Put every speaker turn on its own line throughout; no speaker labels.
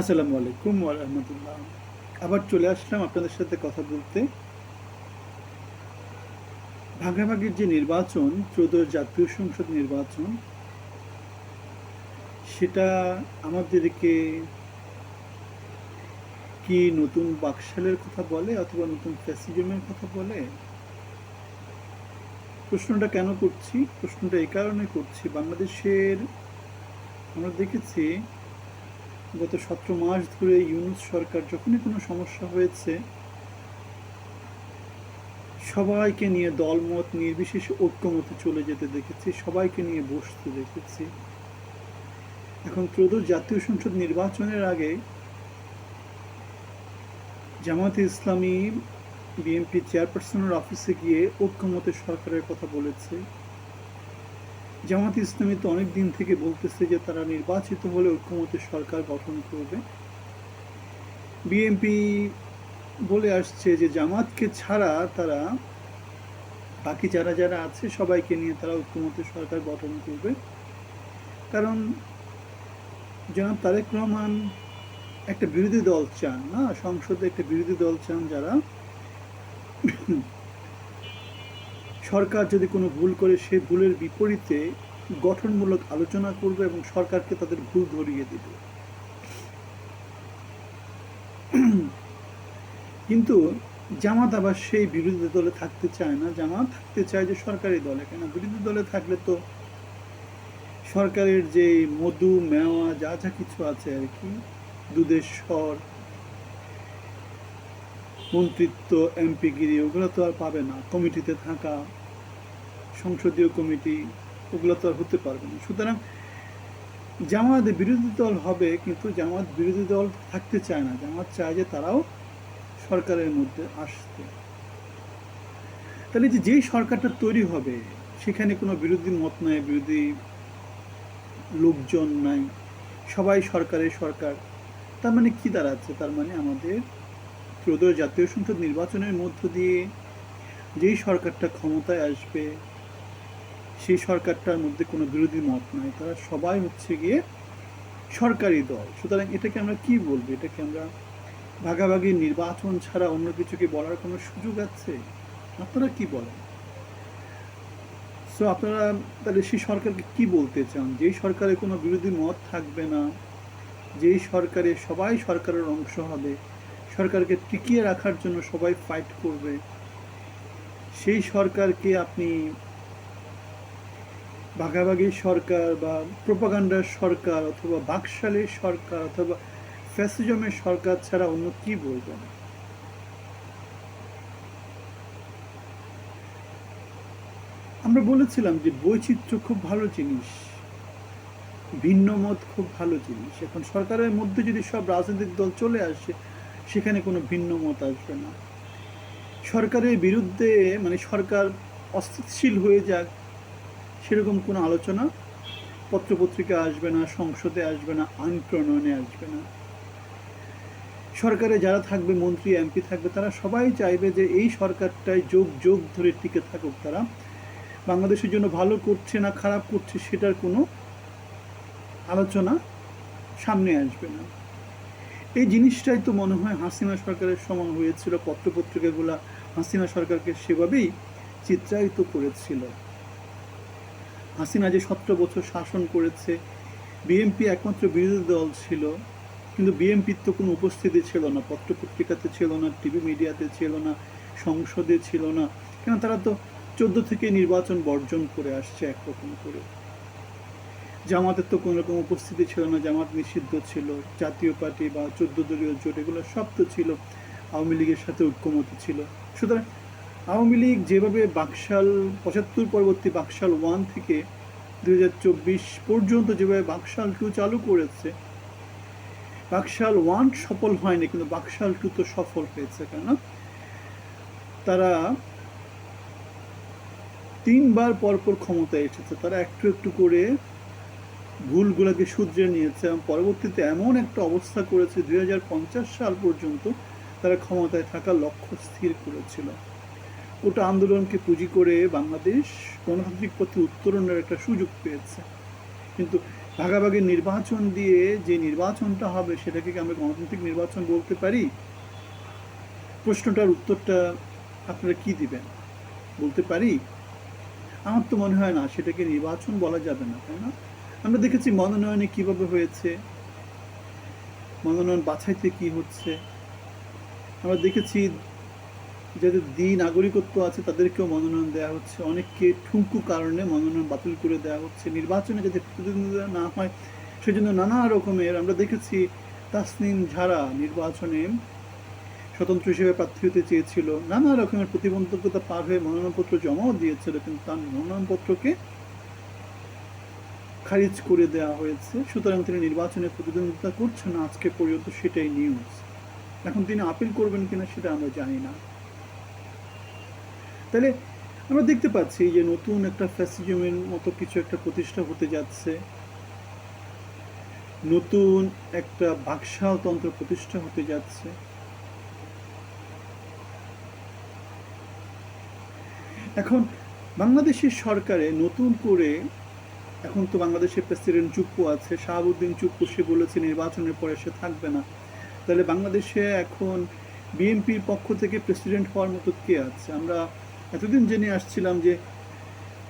আসসালামু আলাইকুম রহমতুল্লাহ। আবার চলে আসলাম আপনাদের সাথে কথা বলতে। ভাগাভাগির যে নির্বাচন, ত্রয়োদশ জাতীয় সংসদ নির্বাচন, সেটা আমাদেরকে কি নতুন বাকশালের কথা বলে অথবা নতুন ফ্যাসিজমের কথা বলে? প্রশ্নটা কেন করছি? প্রশ্নটা এই কারণে করছি। বাংলাদেশের আমরা দেখেছি গত সতেরো মাস ধরে ইউনুস সরকার যখনই কোনো সমস্যা হয়েছে, সবাইকে নিয়ে দলমত, নির্বিশেষে ঐক্যমতে চলে যেতে দেখেছি, সবাইকে নিয়ে বসতে দেখেছি। এখন ত্রয়োদশ জাতীয় সংসদ নির্বাচনের আগে জামাতে ইসলামী বিএনপি চেয়ারপারসনের অফিসে গিয়ে ঐক্যমতে সরকারের কথা বলেছে। জামাত ইসলামী তো অনেক দিন থেকে বলতেছে যে তারা নির্বাচিত হলে ঐক্যমতের সরকার গঠন করবে। বিএনপি বলে আসছে যে জামাতকে ছাড়া তারা, বাকি যারা যারা আছে সবাইকে নিয়ে তারা ঐক্যমতের সরকার গঠন করবে। কারণ জনাব তারেক রহমান একটা বিরোধী দল চান, না? সংসদে একটা বিরোধী দল চান যারা সরকার যদি কোনো ভুল করে সে ভুলের বিপরীতে গঠনমূলক আলোচনা করবে এবং সরকারকে তাদের ভুল ধরিয়ে দিবে। কিন্তু জামাত আবার সেই বিরোধী দলে থাকতে চায় না। জামাত থাকতে চায় যে সরকারি দলে কেন বিরোধী দলে থাকলে তো সরকারের যে মধু, মেওয়া, যা যা কিছু আছে আর কি, দুধের স্বর, মন্ত্রিত্ব এমপিগিরি ওগুলো তো আর পাবে না। কমিটিতে থাকা সংসদীয় কমিটি, ওগুলো তো আর হতে পারবে না। সুতরাং জামাত বিরোধী দল হবে, কিন্তু জামাত বিরোধী দল থাকতে চায় না। জামাত চায় যে তারাও সরকারের মধ্যে আসতে। তাহলে যে যেই সরকারটা তৈরি হবে, সেখানে কোনো বিরোধী মত নাই, বিরোধী লোকজন নাই, সবাই সরকারের সরকার। তার মানে কি দাঁড়াচ্ছে? তার মানে আমাদের ত্রয়োদশ জাতীয় সংসদ নির্বাচনের মধ্য দিয়ে যেই সরকারটা ক্ষমতায় আসবে সেই সরকারটার মধ্যে কোনো বিরোধী মত নাই। তারা সবাই হচ্ছে গিয়ে সরকারি দল। সুতরাং এটাকে আমরা কি বলব? এটাকে আমরা ভাগাভাগি, নির্বাচন ছাড়া অন্য কিছুকে বলার কোনো সুযোগ আছে? আপনারা কি বলেন? সো আপনারা তাহলে সেই সরকারকে কি বলতে চান? যেই সরকারে কোনো বিরোধী মত থাকবে না, যেই সরকারে সবাই সরকারের অংশ হবে, সরকারকে টিকিয়ে রাখার জন্য সবাই ফাইট করবে, সেই সরকারকে আপনি ভাগাভাগি সরকার বা প্রোপাগান্ডার সরকার অথবা বাকশালের সরকার অথবা ফ্যাসিজমের সরকার ছাড়া অন্য কি বলবেন আমরা বলেছিলাম যে বৈচিত্র্য খুব ভালো জিনিস, ভিন্ন মত খুব ভালো জিনিস। এখন সরকারের মধ্যে যদি সব রাজনৈতিক দল চলে আসে, সেখানে কোনো ভিন্ন মত আসবে না। সরকারের বিরুদ্ধে মানে সরকার অস্থিতিশীল হয়ে যাক সেরকম কোনো আলোচনা পত্রপত্রিকা আসবে না, সংসদে আসবে না আইন প্রণয়নে আসবে না। সরকারে যারা থাকবে, মন্ত্রী, এমপি থাকবে, তারা সবাই চাইবে যে এই সরকারটাই যোগ যোগ ধরে টিকে থাকুক তারা। বাংলাদেশের জন্য ভালো করছে না, খারাপ করছে সেটার কোনো আলোচনা সামনে আসবে না। এই জিনিসটাই তো মনে হয় হাসিনা সরকারের সময় হয়েছিল। পত্রপত্রিকাগুলো হাসিনা সরকারকে সেভাবেই চিত্রায়িত করেছিল। হাসিনা যে সতেরো বছর শাসন করেছে, বিএনপি একমাত্র বিরোধী দল ছিল, কিন্তু বিএনপির তো কোনো উপস্থিতি ছিল না, পত্রপত্রিকাতে ছিল না, টিভি মিডিয়াতে ছিল না, সংসদে ছিল না। কেন তারা তো চোদ্দ থেকে নির্বাচন বর্জন করে আসছে একরকম করে। জামাতের তো কোনো রকম উপস্থিতি ছিল না, জামাত নিষিদ্ধ ছিল, জাতীয় পার্টি বা চোদ্দ দলীয় জোট, এগুলো সব তো ছিল, আওয়ামী লীগের সাথে ঐক্যমত ছিল। সুতরাং আওয়ামী লীগ যেভাবে বাকশাল, পঁচাত্তর পরবর্তী বাকশাল ওয়ান থেকে দুই হাজার চব্বিশ পর্যন্ত যেভাবে বাকশাল টু চালু করেছে, বাকশাল ওয়ান সফল হয়নি, কিন্তু বাকশাল টু তো সফল হয়েছে কেন তারা তিনবার পরপর ক্ষমতায় এসেছে, তারা একটু একটু করে ভুলগুলোকে শুধরে নিয়েছে এবং পরবর্তীতে এমন একটা অবস্থা করেছে, দুই হাজার পঞ্চাশ সাল পর্যন্ত তারা ক্ষমতায় থাকার লক্ষ্য স্থির করেছিল। ওটা আন্দোলনকে পুঁজি করে বাংলাদেশ গণতান্ত্রিক পথে উত্তরণের একটা সুযোগ পেয়েছে। কিন্তু ভাগাভাগি নির্বাচন দিয়ে যে নির্বাচনটা হবে সেটাকে কি আমরা গণতান্ত্রিক নির্বাচন বলতে পারি? প্রশ্নটার উত্তরটা আপনারা কি দিবেন? বলতে পারি? আমার তো মনে হয় না, সেটাকে নির্বাচন বলা যাবে না, তাই না? আমরা দেখেছি মনোনয়নে কীভাবে হয়েছে? মনোনয়ন বাছাইতে কি হচ্ছে? আমরা দেখেছি যাদের দ্বি নাগরিকত্ব আছে, তাদেরকেও মনোনয়ন দেওয়া হচ্ছে। অনেককে ঠুঙ্কু কারণে মনোনয়ন বাতিল করে দেওয়া হচ্ছে। নির্বাচনে যাতে প্রতিদ্বন্দ্বিতা না হয়, সেজন্য নানা রকমের আমরা দেখেছি তাসনিম ঝাড়া নির্বাচনে স্বতন্ত্র হিসেবে প্রার্থী হতে চেয়েছিল। নানা রকমের প্রতিবন্ধকতা পার হয়ে মনোনয়নপত্র জমাও দিয়েছিল, কিন্তু তার মনোনয়নপত্রকে খারিজ করে দেওয়া হয়েছে। সুতরাং তিনি নির্বাচনে প্রতিদ্বন্দ্বিতা করছেন আজকে পর্যন্ত সেটাই নিউজ এখন তিনি আপিল করবেন কিনা সেটা আমরা জানি না। তাহলে আমরা দেখতে পাচ্ছি যে নতুন একটা ফ্যাসিজমের মতো কিছু একটা প্রতিষ্ঠা হতে যাচ্ছে। নতুন একটা বাকশালতন্ত্র প্রতিষ্ঠা হতে যাচ্ছে। এখন বাংলাদেশের সরকারে নতুন করে এখন তো বাংলাদেশের প্রেসিডেন্ট চুপ্পু আছে, শাহাবুদ্দিন চুপ্পু, সে বলেছে নির্বাচনের পরে সে থাকবে না। তাহলে বাংলাদেশে এখন বিএনপির পক্ষ থেকে প্রেসিডেন্ট হওয়ার মতো কে আছে? আমরা এতদিন জেনে আসছিলাম যে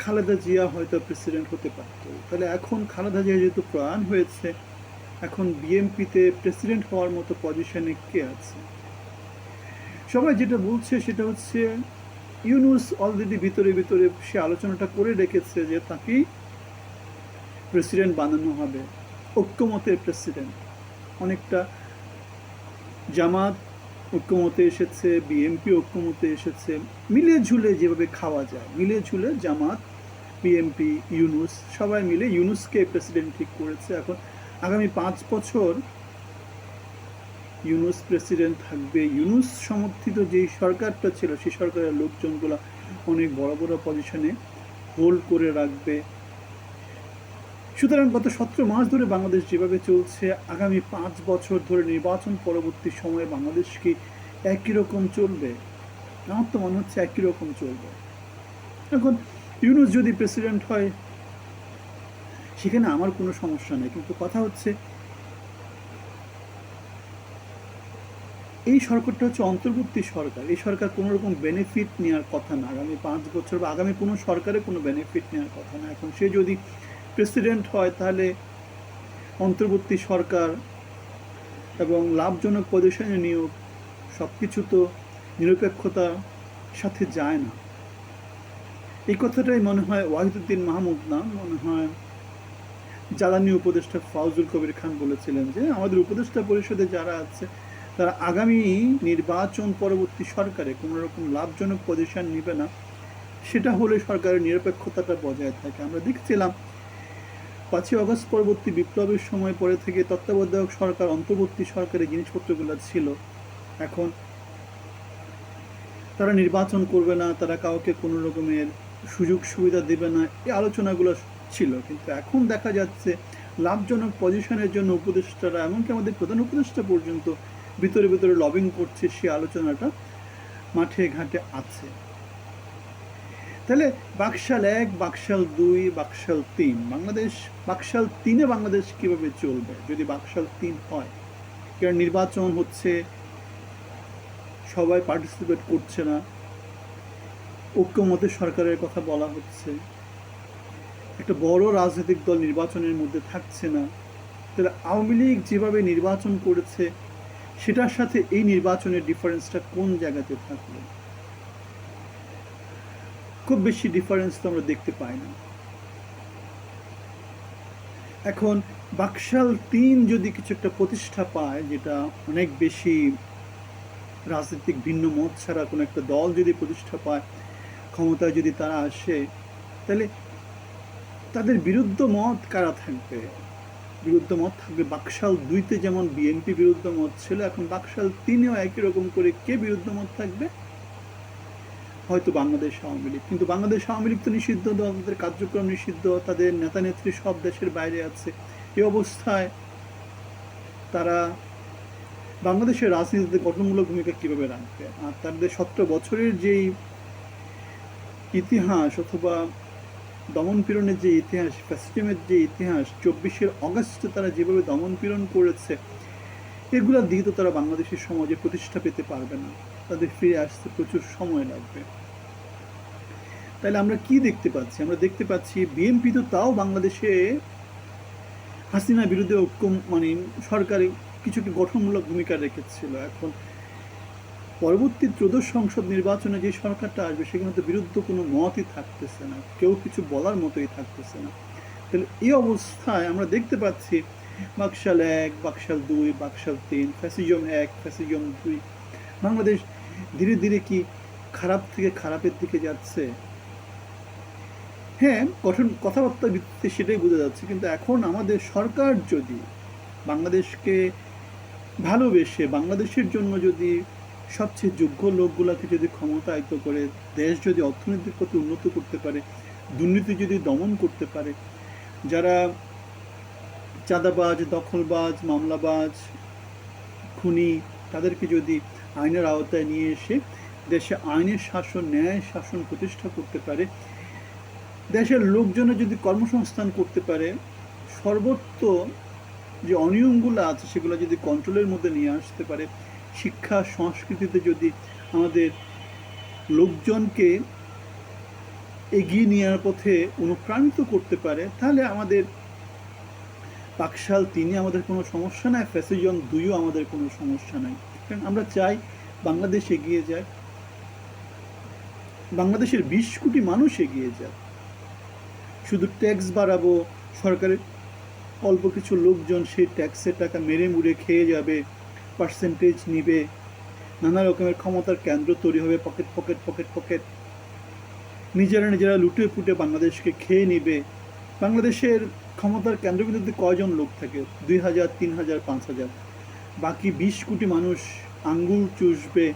খালেদা জিয়া হয়তো প্রেসিডেন্ট হতে পারত। তাহলে এখন খালেদা জিয়া যেহেতু প্রয়াণ হয়েছে, এখন বিএনপিতে প্রেসিডেন্ট হওয়ার মতো পজিশনে কে আছে? সবাই যেটা বলছে সেটা হচ্ছে, ইউনুস অলরেডি ভিতরে ভিতরে সে আলোচনাটা করে রেখেছে যে তাকেই প্রেসিডেন্ট বানানো হবে। ঐক্যমতের প্রেসিডেন্ট। অনেকটা জামাত ঐক্যমতে এসেছে বিএমপি ঐক্যমতে এসেছে। মিলে ঝুলে যেভাবে খাওয়া যায় মিলে ঝুলে জামাত বিএমপি ইউনুস, সবাই মিলে ইউনুসকে প্রেসিডেন্ট ঠিক করেছে। এখন আগামী পাঁচ বছর ইউনুস প্রেসিডেন্ট থাকবে। ইউনুস সমর্থিত যে সরকারটা ছিল, সেই সরকারের লোকজনগুলো অনেক বড় বড় পজিশনে হোল্ড করে রাখবে। সুতরাং গত সতেরো মাস ধরে বাংলাদেশ যেভাবে চলছে, আগামী পাঁচ বছর ধরে নির্বাচন পরবর্তী সময়ে বাংলাদেশ কি একই রকম চলবে? আমার তো মনে হচ্ছে একই রকম চলবে। এখন ইউনুস যদি প্রেসিডেন্ট হয়, সেখানে আমার কোনো সমস্যা নেই। কিন্তু কথা হচ্ছে, এই সরকারটা হচ্ছে অন্তর্বর্তী সরকার। এই সরকার কোনো রকম বেনিফিট নেওয়ার কথা না। আগামী পাঁচ বছর বা আগামী কোনো সরকারের কোনো বেনিফিট নেওয়ার কথা না। এখন সে যদি প্রেসিডেন্ট হয়, তাহলে অন্তর্বর্তী সরকার এবং লাভজনক পজিশনে নিয়োগ সব কিছু তো নিরপেক্ষতার সাথে যায় না। এই কথাটাই মনে হয় ওয়াহিদুদ্দিন মাহমুদ না, মনে হয় জ্বালানি উপদেষ্টা ফাউজুল কবির খান বলেছিলেন যে, আমাদের উপদেষ্টা পরিষদে যারা আছে, তারা আগামী নির্বাচন পরবর্তী সরকারে কোনো রকম লাভজনক পজিশন নেবে না। সেটা হলে সরকারের নিরপেক্ষতাটা বজায় থাকে। আমরা দেখছিলাম পাঁচই অগস্ট পরবর্তী বিপ্লবের সময় পরে থেকে তত্ত্বাবধায়ক সরকার অন্তর্বর্তী সরকারের জিনিসপত্রগুলো ছিল। এখন তারা নির্বাচন করবে না, তারা কাউকে কোনো রকমের সুযোগ সুবিধা দেবে না, এই আলোচনাগুলো ছিল। কিন্তু এখন দেখা যাচ্ছে লাভজনক পজিশনের জন্য উপদেষ্টারা এমনকি আমাদের প্রধান উপদেষ্টা পর্যন্ত ভিতরে ভিতরে লবিং করছে, সে আলোচনাটা মাঠে ঘাটে আছে। তাহলে বাকশাল এক, বাকশাল দুই, বাকশাল তিন। বাংলাদেশ, বাকশাল তিনে বাংলাদেশ কীভাবে চলবে যদি বাকশাল তিন হয়? কারণ নির্বাচন হচ্ছে, সবাই পার্টিসিপেট করছে না ঐক্যমতের সরকারের কথা বলা হচ্ছে, একটা বড় রাজনৈতিক দল নির্বাচনের মধ্যে থাকছে না, তাহলে আওয়ামী লীগ যেভাবে নির্বাচন করেছে, সেটার সাথে এই নির্বাচনের ডিফারেন্সটা কোন জায়গাতে থাকল? খুব বেশি ডিফারেন্স তো আমরা দেখতে পাই না। এখন বাকশাল তিন যদি কিছু একটা প্রতিষ্ঠা পায়, যেটা অনেক বেশি রাজনৈতিক ভিন্ন মত ছাড়া কোনো একটা দল যদি প্রতিষ্ঠা পায়, ক্ষমতায় যদি তারা আসে, তাহলে তাদের বিরুদ্ধ মত কারা থাকবে? বিরুদ্ধ মত থাকবে বাকশাল দুইতে যেমন বিএনপি বিরুদ্ধ মত ছিল, এখন বাকশাল তিনেও একই রকম করে কে বিরুদ্ধ মত থাকবে? হয়তো বাংলাদেশ আওয়ামী লীগ। কিন্তু বাংলাদেশ আওয়ামী লীগ তো নিষিদ্ধ তাদের কার্যক্রম নিষিদ্ধ, তাদের নেতা নেত্রী সব দেশের বাইরে আছে। এই অবস্থায় তারা বাংলাদেশের রাজনীতিতে গঠনমূলক ভূমিকা কীভাবে রাখবে? আর তাদের সতেরো বছরের যেই ইতিহাস অথবা দমন পীড়নের যে ইতিহাস, ফ্যাসিজমের যে ইতিহাস, চব্বিশের অগস্টে তারা যেভাবে দমন পীড়ন করেছে এগুলো দিকে তো তারা বাংলাদেশের সমাজে প্রতিষ্ঠা পেতে পারবে না। তাদের ফিরে আসতে প্রচুর সময় লাগবে। তাহলে আমরা কি দেখতে পাচ্ছি? আমরা দেখতে পাচ্ছি বিএনপি তো তাও বাংলাদেশে হাসিনার বিরুদ্ধে ঐক্য মানে সরকারি কিছু কি গঠনমূলক ভূমিকা রেখেছিল। এখন পরবর্তী ত্রয়োদশ সংসদ নির্বাচনে যে সরকারটা আসবে, সেখানে তো বিরুদ্ধ কোনো মতই থাকতেছে না। কেউ কিছু বলার মতোই থাকতেছে না। তাহলে এই অবস্থায় আমরা দেখতে পাচ্ছি বাকশাল এক বাকশাল দুই বাকশাল তিন ফ্যাসিজম এক ফ্যাসিজম দুই। বাংলাদেশ ধীরে ধীরে কি খারাপ থেকে খারাপের দিকে যাচ্ছে? হ্যাঁ গঠন কথাবার্তার ভিত্তিতে সেটাই বোঝা যাচ্ছে। কিন্তু এখন আমাদের সরকার যদি বাংলাদেশকে ভালোবেসে, বাংলাদেশের জন্য যদি সবচেয়ে যোগ্য লোকগুলোকে যদি ক্ষমতায়িত করে, দেশ যদি অর্থনৈতিক পথে উন্নত করতে পারে, দুর্নীতি যদি দমন করতে পারে, যারা চাঁদাবাজ, দখলবাজ, মামলাবাজ, খুনি, তাদেরকে যদি আইনের আওতায় নিয়ে এসে দেশে আইনের শাসন, ন্যায় শাসন প্রতিষ্ঠা করতে পারে, দেশের লোকজনের যদি কর্মসংস্থান করতে পারে, সর্বত্র যে অনিয়মগুলো আছে সেগুলো যদি কন্ট্রোলের মধ্যে নিয়ে আসতে পারে, শিক্ষা, সংস্কৃতিতে যদি আমাদের লোকজনকে এগিয়ে নেওয়ার পথে অনুপ্রাণিত করতে পারে, তাহলে আমাদের পাকশাল তিনে আমাদের কোনো সমস্যা নাই, ফ্যাসিজন দুইও আমাদের কোনো সমস্যা নাই। কারণ আমরা চাই বাংলাদেশ এগিয়ে যায় বাংলাদেশের বিশ কোটি মানুষ এগিয়ে যায় শুধু ট্যাক্স বাড়াবো, সরকারের অল্প কিছু লোকজন সেই ট্যাক্সের টাকা মেরে মুড়ে খেয়ে যাবে, পার্সেন্টেজ নিবে, নানা রকমের ক্ষমতার কেন্দ্র তৈরি হবে, পকেট পকেট পকেট পকেট। নিজেরা নিজেরা লুটে পুটে বাংলাদেশকে খেয়ে নিবে। বাংলাদেশের ক্ষমতার কেন্দ্রবিন্দুতে কয়জন লোক থাকে? দুই হাজার, তিন হাজার, পাঁচ হাজার। বাকি বিশ কোটি মানুষ আঙ্গুল চুষবে,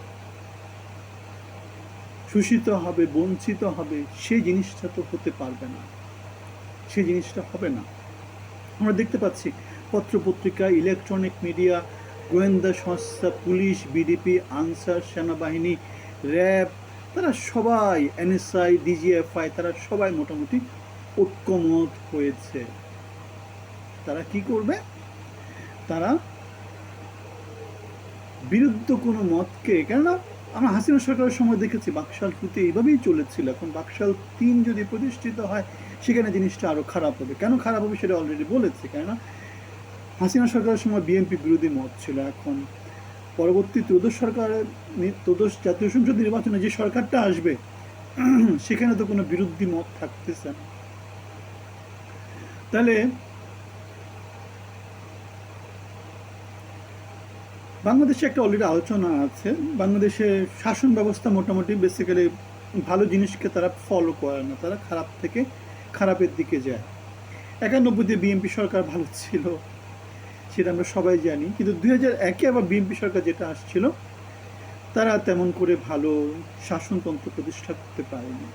শোষিত হবে, বঞ্চিত হবে সেই জিনিসটা তো হতে পারবে না। সেই জিনিসটা হবে না। আমরা দেখতে পাচ্ছি, পত্রপত্রিকা, ইলেকট্রনিক মিডিয়া, গোয়েন্দা সংস্থা, পুলিশ, বিডিপি, আনসার, সেনাবাহিনী, র্যাব, তারা সবাই, এনএসআই, ডিজিএফআই, তারা সবাই মোটামুটি ঐক্যমত হয়েছে। তারা কি করবে? তারা বিরুদ্ধ কোনো মতকে, কেননা আমরা হাসিনা সরকারের সময় দেখেছি বাকশাল টুতে এইভাবেই চলেছিল। এখন বাকশাল তিন যদি প্রতিষ্ঠিত হয়, সেখানে জিনিসটা আরও খারাপ হবে। কেন খারাপ হবে সেটা অলরেডি বলেছে, কেননা হাসিনা সরকারের সময় বিএনপি বিরোধী মত ছিল। এখন পরবর্তী ত্রয়োদশ সরকারের ত্রয়োদশ জাতীয় সংসদ নির্বাচনে যে সরকারটা আসবে, সেখানে তো কোনো বিরোধী মত থাকতেছে না। তাহলে বাংলাদেশে একটা অলরেডি আলোচনা আছে। বাংলাদেশে শাসন ব্যবস্থা মোটামুটি বেসিক্যালি ভালো জিনিসকে তারা ফলো করে না। তারা খারাপ থেকে খারাপের দিকে যায়। একানব্বইতে বিএনপি সরকার ভালো ছিল, সেটা আমরা সবাই জানি। কিন্তু দুই হাজার একে আবার বিএনপি সরকার যেটা আসছিল, তারা তেমন করে ভালো শাসনতন্ত্র প্রতিষ্ঠা করতে পারেনি।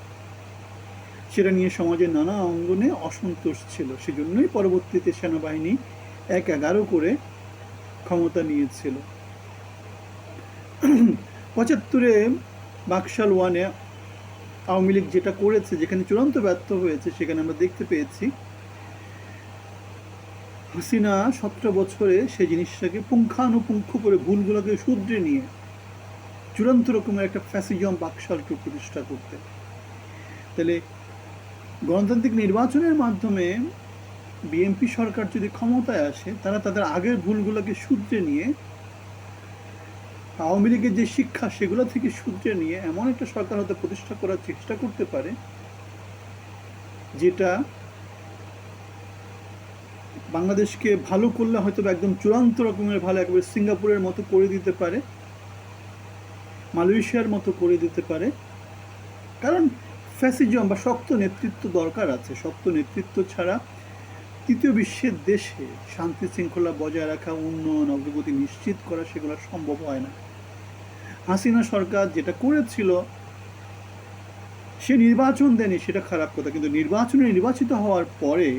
সেটা নিয়ে সমাজের নানা অঙ্গনে অসন্তোষ ছিল। সেজন্যই পরবর্তীতে সেনাবাহিনী এক এগারো করে ক্ষমতা নিয়েছিল। পঁচাত্তরে বাকশাল ওয়ানে আওয়ামী লীগ যেটা করেছে, যেখানে চূড়ান্ত ব্যর্থ হয়েছে, সেখানে আমরা দেখতে পেয়েছি। হাসিনা সতেরো বছরে সেই জিনিসটাকে পুঙ্খানুপুঙ্খ করে ভুলগুলোকে শুধরে নিয়ে চূড়ান্ত রকমের একটা ফ্যাসিজম বাকশালকে প্রতিষ্ঠা করতে। তাহলে গণতান্ত্রিক নির্বাচনের মাধ্যমে বিএনপি সরকার যদি ক্ষমতায় আসে, তারা তাদের আগের ভুলগুলোকে শুধরে নিয়ে আওয়ামী লীগের যে শিক্ষা, সেগুলো থেকে শুধরে নিয়ে এমন একটা সরকার হতে প্রতিষ্ঠা করার চেষ্টা করতে পারে, যেটা বাংলাদেশকে ভালো করলে হয়তো একদম চূড়ান্ত রকমের ভালো একবারে সিঙ্গাপুরের মতো করে দিতে পারে, মালয়েশিয়ার মতো করে দিতে পারে। কারণ ফ্যাসিজম বা শক্ত নেতৃত্ব দরকার আছে। শক্ত নেতৃত্ব ছাড়া তৃতীয় বিশ্বের দেশে শান্তি শৃঙ্খলা বজায় রাখা, উন্নয়ন, অগ্রগতি নিশ্চিত করা, সেগুলো সম্ভব হয় না। হাসিনা সরকার যেটা করেছিল, সে নির্বাচন দেয়নি, সেটা খারাপ কথা। কিন্তু নির্বাচনে নির্বাচিত হওয়ার পরে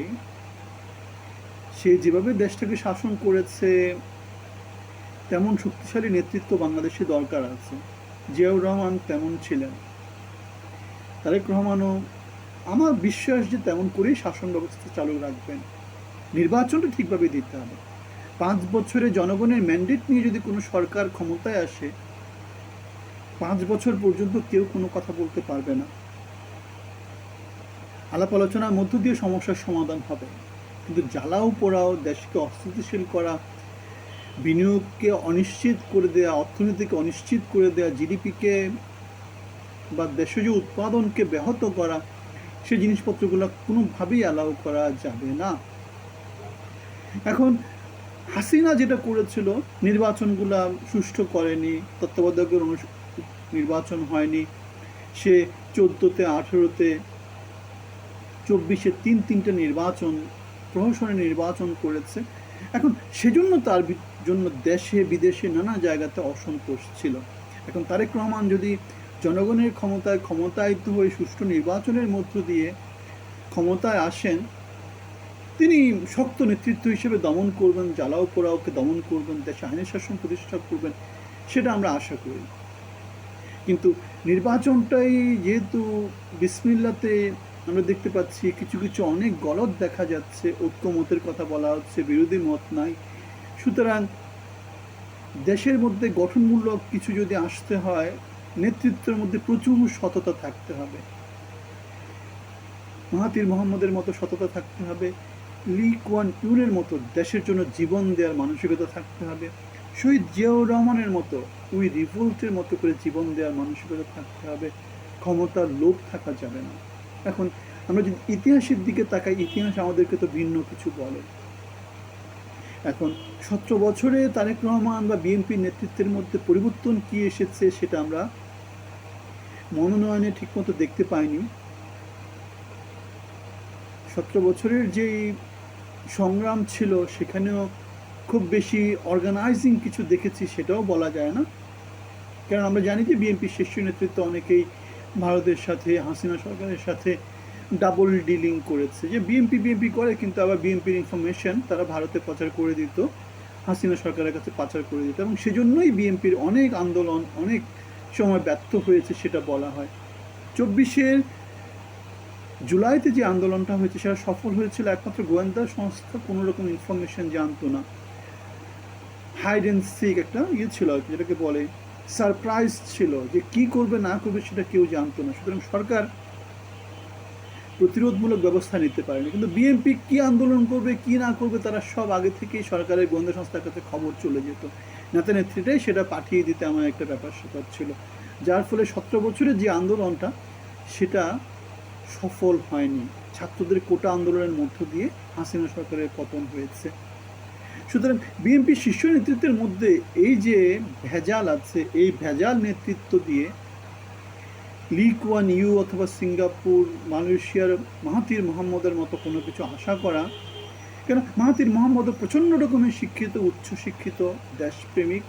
সে যেভাবে দেশটাকে শাসন করেছে, তেমন শক্তিশালী নেতৃত্ব বাংলাদেশে দরকার আছে। জিয়াউর রহমান তেমন ছিলেন। তারেক রহমানও আমার বিশ্বাস যে তেমন করেই শাসন ব্যবস্থা চালু রাখবেন। নির্বাচনটা ঠিকভাবে দিতে হবে। পাঁচ বছরে জনগণের ম্যান্ডেট নিয়ে যদি কোনো সরকার ক্ষমতায় আসে পাঁচ বছর পর্যন্ত কেউ কোনো কথা বলতে পারবে না। আলাপ আলোচনার মধ্য দিয়ে সমস্যার সমাধান হবে। কিন্তু জ্বালাও পোড়াও দেশকে অস্থিতিশীল করা, বিনিয়োগকে অনিশ্চিত করে দেওয়া অর্থনীতিকে অনিশ্চিত করে দেওয়া জিডিপিকে বা দেশজ উৎপাদনকে ব্যাহত করা, সে জিনিসপত্রগুলো কোনোভাবেই অ্যালাউ করা যাবে না। এখন হাসিনা যেটা করেছিল, নির্বাচনগুলা সুষ্ঠু করেনি, তত্ত্বাবধায়কের নির্বাচন হয়নি। সে চোদ্দোতে, আঠেরোতে, চব্বিশে তিন তিনটে নির্বাচন প্রহসনের নির্বাচন করেছে। এখন সেজন্য তার জন্য দেশে, বিদেশে নানা জায়গাতে অসন্তোষ ছিল। এখন তারেক রহমান যদি জনগণের ক্ষমতায় ক্ষমতায়িত হয়ে সুষ্ঠু নির্বাচনের মধ্য দিয়ে ক্ষমতায় আসেন, তিনি শক্ত নেতৃত্ব হিসেবে দমন করবেন, জ্বালাও পোড়াওকে দমন করবেন, দেশে আইনের শাসন প্রতিষ্ঠা করবেন, সেটা আমরা আশা করি। কিন্তু নির্বাচনটাই যেহেতু বিসমিল্লাতে আমরা দেখতে পাচ্ছি, কিছু কিছু অনেক গলত দেখা যাচ্ছে ঐক্যমতের কথা বলা হচ্ছে, বিরোধী মত নাই। সুতরাং দেশের মধ্যে গঠনমূলক কিছু যদি আসতে হয়, নেতৃত্বের মধ্যে প্রচুর সততা থাকতে হবে। মাহাতির মোহাম্মদের মতো সততা থাকতে হবে। লি কোয়ান ইউনের মতো দেশের জন্য জীবন দেওয়ার মানসিকতা থাকতে হবে। শহীদ জিয়াউর রহমানের মতো উই রিভোল্টের মতো করে জীবন দেওয়ার মানসিকতা থাকতে হবে, ক্ষমতার লোভ থাকা যাবে না। এখন আমরা যদি ইতিহাসের দিকে তাকাই, ইতিহাস আমাদেরকে তো ভিন্ন কিছু বলে। এখন সতেরো বছরে তারেক রহমান বা বিএনপির নেতৃত্বের মধ্যে পরিবর্তন কি এসেছে সেটা আমরা মনোনয়নে ঠিকমতো দেখতে পাইনি। সতেরো বছরের যেই সংগ্রাম ছিল, সেখানেও খুব বেশি অর্গানাইজিং কিছু দেখেছি সেটাও বলা যায় না। কারণ আমরা জানি যে বিএনপির শীর্ষ নেতৃত্ব অনেকেই ভারতের সাথে, হাসিনা সরকারের সাথে ডাবল ডিলিং করেছে। যে বিএনপি বিএনপি করে কিন্তু আবার বিএনপির ইনফরমেশন তারা ভারতে প্রচার করে দিত, হাসিনা সরকারের কাছে পাচার করে দিত এবং সেজন্যই বিএনপির অনেক আন্দোলন, অনেক সময় ব্যর্থ হয়েছে সেটা বলা হয়। চব্বিশের জুলাইতে যে আন্দোলনটা হয়েছে সেটা সফল হয়েছিল একমাত্র গোয়েন্দা সংস্থা কোনো রকম ইনফরমেশন জানতো না। হাইড অ্যান্ড সিক একটা ইয়ে ছিল আর কি, যেটাকে বলে সারপ্রাইজ ছিল যে কি করবে না করবে সেটা কেউ জানতো না। সুতরাং সরকার প্রতিরোধমূলক ব্যবস্থা নিতে পারেনি। কিন্তু বিএনপি কি আন্দোলন করবে কি না করবে তারা সব আগে থেকেই সরকারের গোয়েন্দা সংস্থার কাছে খবর চলে যেত। নেতা নেত্রীটাই সেটা পাঠিয়ে দিতে আমার একটা ব্যাপার স্যাপার ছিল। যার ফলে সতেরো বছরের যে আন্দোলনটা সেটা সফল হয়নি। ছাত্রদের কোটা আন্দোলনের মধ্য দিয়ে হাসিনা সরকারের পতন হয়েছে। সুতরাং বিএনপি শীর্ষ নেতৃত্বের মধ্যে এই যে ভেজাল আছে, এই ভেজাল নেতৃত্ব দিয়ে লিক ওয়ান ইউ অথবা সিঙ্গাপুর, মালয়েশিয়ার মাহাতির মোহাম্মদের মতো কোনো কিছু আশা করা, কেন মাহাতির মোহাম্মদ প্রচণ্ড রকমের শিক্ষিত উচ্চ শিক্ষিত দেশপ্রেমিক।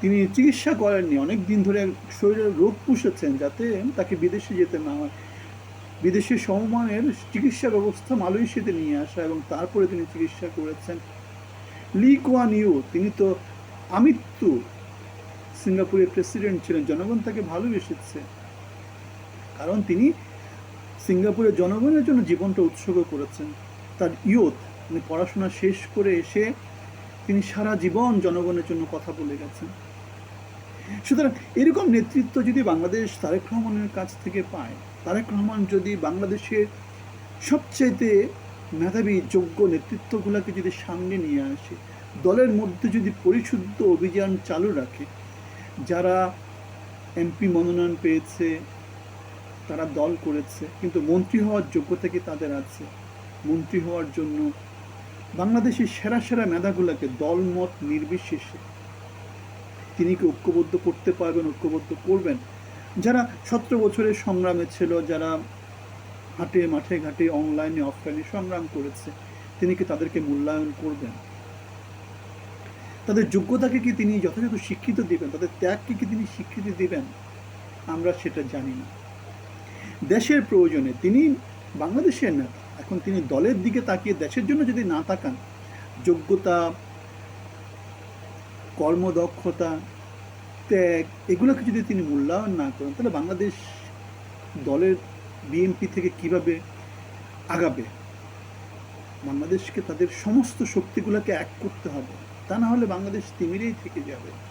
তিনি চিকিৎসা করেননি, অনেক দিন ধরে শরীরে রোগ পুষেছেন যাতে তাকে বিদেশে যেতে না হয়। বিদেশে সমমানের চিকিৎসা ব্যবস্থা মালয়েশিয়াতে নিয়ে আসা এবং তারপরে তিনি চিকিৎসা করেছেন লি কোয়ান ইউ তিনি তো আমৃত্যু সিঙ্গাপুরের প্রেসিডেন্ট ছিলেন, জনগণ তাকে ভালোবেসেছে। কারণ তিনি সিঙ্গাপুরের জনগণের জন্য জীবনটা উৎসর্গ করেছেন। তার ইয়ত মানে পড়াশোনা শেষ করে এসে তিনি সারা জীবন জনগণের জন্য কথা বলে গেছেন। সুতরাং এরকম নেতৃত্ব যদি বাংলাদেশ তারেক রহমানের কাছ থেকে পায়, তারেক রহমান যদি বাংলাদেশের সবচাইতে মেধাবী যোগ্য নেতৃত্বগুলোকে যদি সামনে নিয়ে আসে, দলের মধ্যে যদি পরিশুদ্ধ অভিযান চালু রাখে, যারা এমপি মনোনয়ন পেয়েছে, তারা দল করেছে, কিন্তু মন্ত্রী হওয়ার যোগ্যতা কি তাদের আছে? মন্ত্রী হওয়ার জন্য বাংলাদেশের সেরা সেরা মেধাগুলোকে দলমত নির্বিশেষে তিনি কি ঐক্যবদ্ধ করতে পারবেন, ঐক্যবদ্ধ করবেন? যারা সতেরো বছরের সংগ্রামে ছিল, যারা হাটে, মাঠে ঘাটে অনলাইনে অফলাইনে সংগ্রাম করেছে। তিনি কি তাদেরকে মূল্যায়ন করবেন? তাদের যোগ্যতাকে কি তিনি যথাযথ শিক্ষিত দিবেন? তাদের ত্যাগকে কি তিনি স্বীকৃতি দিবেন? আমরা সেটা জানি না। দেশের প্রয়োজনে তিনি বাংলাদেশের নেতা। এখন তিনি দলের দিকে তাকিয়ে দেশের জন্য যদি না তাকান, যোগ্যতা, কর্মদক্ষতা, ত্যাগ, এগুলোকে যদি তিনি মূল্যায়ন না করেন, তাহলে বাংলাদেশ দলের বিএনপি থেকে কীভাবে আগাবে? বাংলাদেশকে তাদের সমস্ত শক্তিগুলোকে এক করতে হবে। তা না হলে বাংলাদেশ তিমিরেই থেকে যাবে।